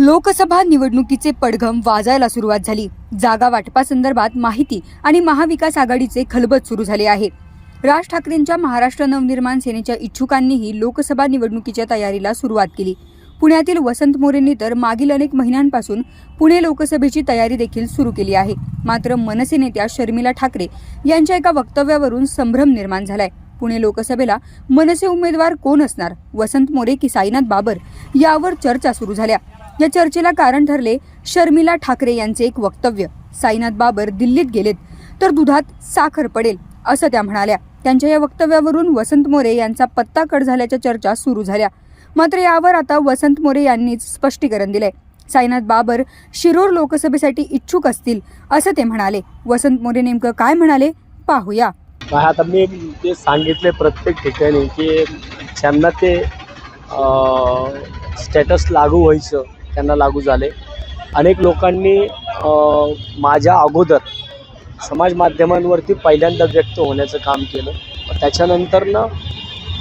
लोकसभा निवडणुकीचे पडघम वाजायला सुरुवात झाली. जागा वाटपासंदर्भात माहिती आणि महाविकास आघाडीचे खलबत सुरू झाले आहे. राज ठाकरेंच्या महाराष्ट्र नवनिर्माण सेनेच्या इच्छुकांनीही लोकसभा निवडणुकीच्या तयारीला सुरुवात केली. पुण्यातील वसंत मोरेंनी तर मागील अनेक महिन्यांपासून पुणे लोकसभेची तयारी देखील सुरू केली आहे. मात्र मनसे नेत्या शर्मिला ठाकरे यांच्या एका वक्तव्यावरून संभ्रम निर्माण झालाय. पुणे लोकसभेला मनसे उमेदवार कोण असणार? वसंत मोरे की साईनाथ बाबर? यावर चर्चा सुरू झाल्या. या चर्चेला कारण ठरले शर्मिला ठाकरे यांचे एक वक्तव्य. साईनाथ बाबर दिल्लीत गेलेत तर दुधात साखर पडेल असं त्या म्हणाल्या. त्यांच्या या वक्तव्यावरून वसंत मोरे यांचा पत्ता कट झाल्याच्या चर्चा सुरू झाल्या. मात्र यावर आता वसंत मोरे यांनीच स्पष्टीकरण दिलंय. साईनाथ बाबर शिरोर लोकसभेसाठी इच्छुक असतील असं ते म्हणाले. वसंत मोरे नेमकं काय म्हणाले? पाहूया. आता मी ते सांगितले प्रत्येक ठिकाणी की ज्यांना ते स्टेटस लागू व्हायचं त्यांना लागू झाले. अनेक लोकांनी माझ्या अगोदर समाज माध्यमांवरती पहिल्यांदा व्यक्त होण्याचं काम केलं. त्याच्यानंतरनं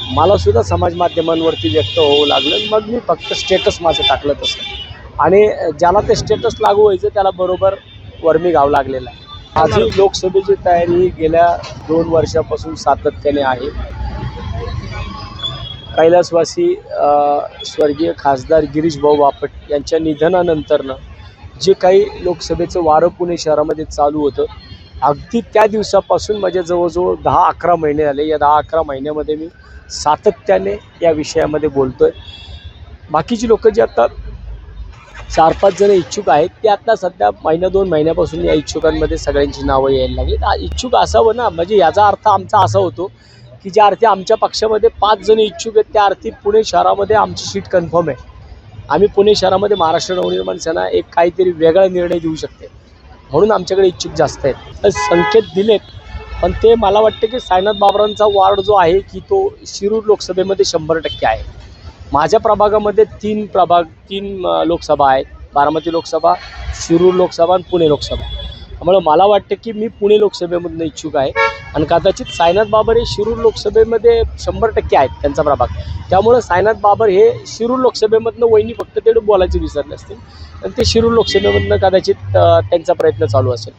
मलासुद्धा समाज माध्यमांवरती व्यक्त होऊ लागलं मग मी फक्त स्टेटस माझं टाकलं तसं आणि ज्याला ते स्टेटस लागू व्हायचं त्याला बरोबर वर्मी गाव लागलेलं आहे. माझी लोकसभेची तयारी गेल्या दोन वर्षापासून सातत्याने आहे. कैलासवासी स्वर्गीय खासदार गिरीश भाऊ बापट यांच्या निधनानंतरनं जे काही लोकसभेचं वारं पुणे शहरामध्ये चालू होतं अगदी त्या दिवसापासून माझ्या जवळजवळ दहा अकरा महिने आले या दहा अकरा महिन्यामध्ये मी सातत्याने या विषयामध्ये बोलतो आहे बाकीची लोकं जी आता चार पाच जण इच्छुक आहेत ते आता सध्या महिना दोन महिन्यापासून या इच्छुकांमध्ये सगळ्यांची नावं यायला लागली इच्छुक असावं ना म्हणजे याचा अर्थ आमचा असा होतो की ज्या अर्थी आमच्या पक्षामध्ये पाच जण इच्छुक आहेत त्या अर्थी पुणे शहरामध्ये आमची सीट कन्फर्म आहे. आम्ही पुणे शहरामध्ये महाराष्ट्र नवनिर्माण सेना एक काहीतरी वेगळा निर्णय देऊ शकते म्हणून आमच्याकडे इच्छुक जास्त आहेत. संकेत दिलेत पण ते मला वाटतं की साईनाथ बाबरांचा वार्ड जो आहे की तो शिरूर लोकसभेमध्ये शंभर टक्के आहे. माझ्या प्रभागामध्ये तीन प्रभाग तीन लोकसभा आहेत. बारामती लोकसभा शिरूर लोकसभा आणि पुणे लोकसभा. त्यामुळं मला वाटतं की मी पुणे लोकसभेमधनं इच्छुक आहे. आणि कदाचित साईनाथ बाबर हे शिरूर लोकसभेमध्ये शंभर टक्के आहेत त्यांचा प्रभाग. त्यामुळं साईनाथ बाबर हे शिरूर लोकसभेमधनं वहिनी फक्त तेवढं बोलायचे विसरले असतील. आणि ते शिरूर लोकसभेमधनं कदाचित त्यांचा प्रयत्न चालू असेल.